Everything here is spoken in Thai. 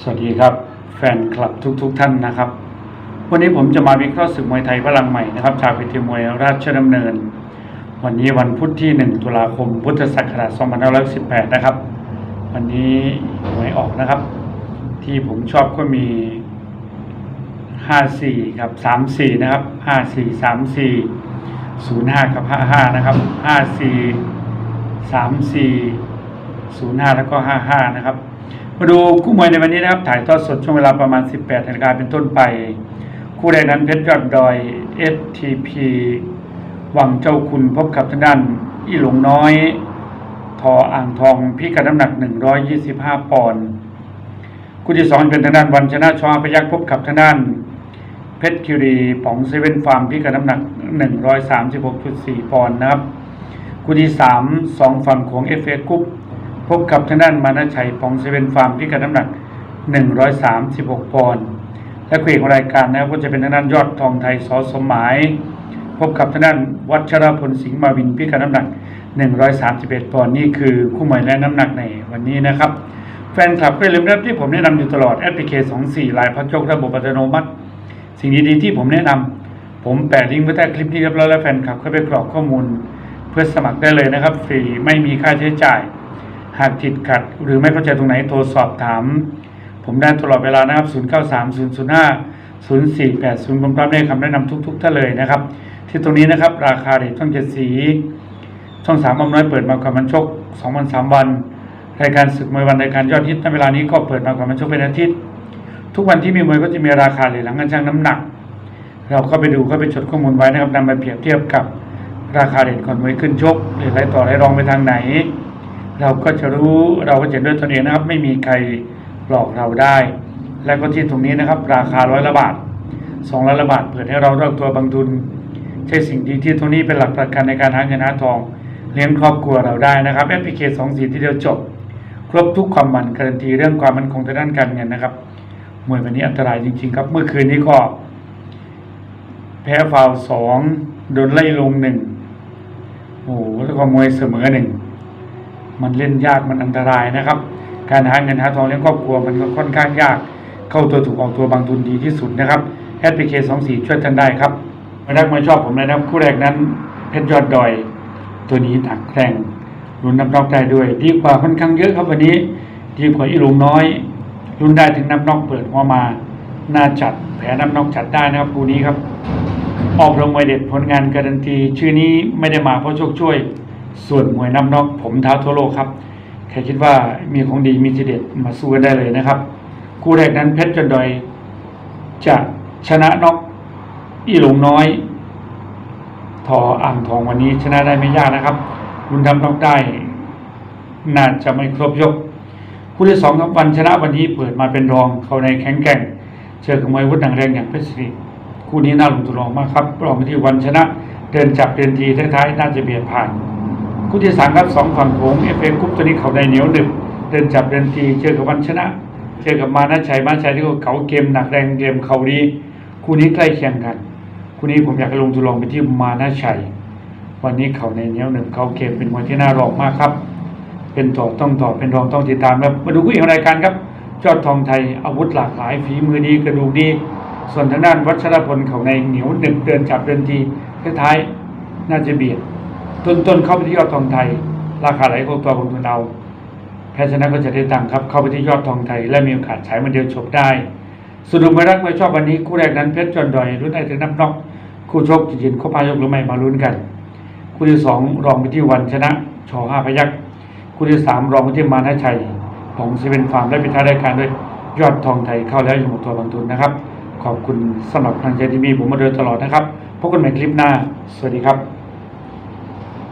สวัสดีครับ แฟนคลับทุกๆทท่านนะครับ วันนี้ผมจะมาวิเคราะห์ศึกมวยไทยพลังใหม่นะครับจากเวทีมวยราชดำเนิน วันนี้วันพุธที่ 1 ตุลาคม พุทธศักราช2518 นะครับ วันนี้หวยออกนะครับ ที่ผมชอบก็มี 54 ครับ 34 นะครับ 54 34 05 กับ 55 นะครับ 54 34 05 แล้วก็ 55 นะครับ มาดูคู่มวยในวันนี้นะครับ ถ่ายทอดสดช่วงเวลาประมาณ 18นาฬิกาเป็นต้นไป คู่แรกนั้นเพชรยอดดอย STP วังเจ้าคุณพบกับทางด้านอีหลงน้อย ทออ่างทองพิกัดน้ำหนัก 125 ปอนด์คู่ที่สองเป็นทางด้านวันชนะชอพยักพบกับทางด้านเพชรคิรีป๋องเซเว่นฟาร์มพิกัดน้ำหนัก 136.4 ปอนด์นะครับ คู่ที่สามสองฝั่งของเอฟเอกุ๊ป พบกับทางด้านมานาชัยปองเซเว่นฟาร์มพิกัดน้ำหนัก 136 ปอนด์และคู่เอกของรายการนะครับก็จะเป็นทางด้านยอดทองไทยสอสมหมาย พบกับทางด้านวัชรพลสิงห์มาวินพิกัดน้ำหนัก 131 ปอนด์นี่คือคู่ใหม่และน้ำหนักในวันนี้นะครับ แฟนคลับก็อย่าลืมนะครับที่ผมแนะนำอยู่ตลอดแอปพลิเคชัน24ลายพักยกระบบอัตโนมัติ สิ่งดีๆที่ผมแนะนำผมแปะลิงก์ไว้ใต้คลิปนี้เรียบร้อยแล้วแฟนคลับเข้าไปกรอกข้อมูล เพื่อสมัครได้เลยนะครับ ฟรีไม่มีค่าใช้จ่าย หากติดขัด หรือไม่เข้าใจตรงไหนโทรสอบถาม ผมได้ตลอดเวลานะครับ 093005 0480 ผมพร้อมให้คำแนะนำทุก ๆ ท่านเลยนะครับ ที่ตรงนี้นะครับ ราคาเด็กช่องเจ็ดสี ช่องสามอมน้อยเปิดมาความมันชกสองวันสามวันรายการศึกมวยวันรายการยอดฮิตในเวลานี้ก็เปิดมาความมันชกเป็นอาทิตย์ ทุกวันที่มีมวยก็จะมีราคาเหรียญหลังการชั่งน้ำหนัก เราเข้าไปดูเข้าไปจดข้อมูลไว้นะครับนำมาเปรียบเทียบกับราคาเหรียญก่อนมวยขึ้นชกเหรียญไรต่อไรรองไปทางไหน เราก็จะรู้เราก็จะเห็นด้วยตนเองนะครับ ไม่มีใครหลอกเราได้ และก็ที่ตรงนี้นะครับ ราคาร้อยละบาทสองร้อยละบาทเปิดให้เราเลือกตัวบางทุน ใช่สิ่งดีที่ตรงนี้เป็นหลักประกันในการหาเงินหาทองเลี้ยงครอบครัวเราได้นะครับแอปพลิเคชันสองสีที่เดียวจบ ครบทุกความมันการันตีเรื่องความมั่นคงทางด้านการเงินนะครับมวยวันนี้อันตรายจริง ๆ ครับ เมื่อคืนนี้ก็แพ้ฟาวสองโดนไล่ลงหนึ่งโอ้โหแล้วก็มวยเสมอหนึ่ง มันเล่นยากมันอันตรายนะครับ การหาเงินหาทองเลี้ยงครอบครัวมันก็ค่อนข้างยาก เข้าตัวถูกออกตัวบางทุนดีที่สุดนะครับแอดพลิเคชันสองสี่ช่วยท่านได้ครับมาดักมาชอบผมเลยนะครับ คู่แรกนั้นเพชรยอดดอย ตัวนี้หนักแรงรุนน้ำนอกได้ด้วย ดีกว่าค่อนข้างเยอะครับวันนี้ ดีกว่าอีหลุงน้อยรุนได้ถึงน้ำนอกเปิดหัวมาหน่าจัดแผลน้ำนอกจัดได้นะครับคู่นี้ครับออกโรงมวเด็ดผลงานการันตี ชื่อนี้ไม่ได้มาเพราะโชคช่วย ส่วนมวยน้ำนอกผมท้าทั่วโลกครับ ใครคิดว่ามีของดีมีทีเด็ดมาสู้กันได้เลยนะครับ คู่แรกนั้นเพชรจันดอยจะชนะนอกอีหลงน้อย ทออ่างทองวันนี้ชนะได้ไม่ยากนะครับคุณทำต้องได้ น่าจะไม่ครบยก คู่ที่สองครับวันชนะวันนี้เปิดมาเป็นรองเขาในแข็งแกร่งเจอกับมวยวุฒิหนังแรงอย่างเพชรศรีคู่นี้น่าลงทุนรองมากครับรองไปที่วันชนะเดินจับเดินทีท้ายๆน่าจะเบียดผ่าน คู่ที่สามครับสองฝั่งโขงเอฟเอกรุ๊ปตัวนี้เขาในเหนียวหนึบเดินจับเดินทีเจอกับวันชนะ เจอกับมานะชัยมานะชัยที่เขาเก๋าเกมหนักแรงเกมเขาดีคู่นี้ใกล้เคียงกันคู่นี้ผมอยากลงทุนลองไปที่มานะชัยวันนี้เขาในเหนียวหนึ่งเขาเกมเป็นมวยที่น่ารองมากครับ เป็นต่อต้องต่อเป็นรองต้องติดตามครับมาดูคู่อีกรายการครับยอดทองไทยอาวุธหลากหลายฝีมือดีกระดูกดี ส่วนทางด้านวัชรพลเขาในเหนียวหนึบเดินจับเดินทีท้ายๆน่าจะเบียด ต้นต้นๆเข้าไปที่ยอดทองไทย ราคาไหลคงตัวลงทุนเอาแพ้ชนะก็จะได้ตังค์ครับ เข้าไปที่ยอดทองไทย และมีโอกาสใช้มันเดียวจบได้สรุปไม่รักไม่ชอบวันนี้คู่แรกนั้นเพชรจอนดอยรุ่นไอเทนนับน็อกคู่ชกจะยินเข้าพายกหรือไม่มาลุ้นกัน คู่ที่สองรองไปที่วันชนะชอห้าพยักคู่ที่สามรองไปที่มานาชัยของเซเว่นฟาร์มและปิดท้ารายการด้วยยอดทองไทยเข้าแล้วอยู่หมดตัวบางทุนนะครับ ขอบคุณสำหรับกำลังใจที่มีผมมาโดยตลอดนะครับพบกันใหม่คลิปหน้า สวัสดีครับ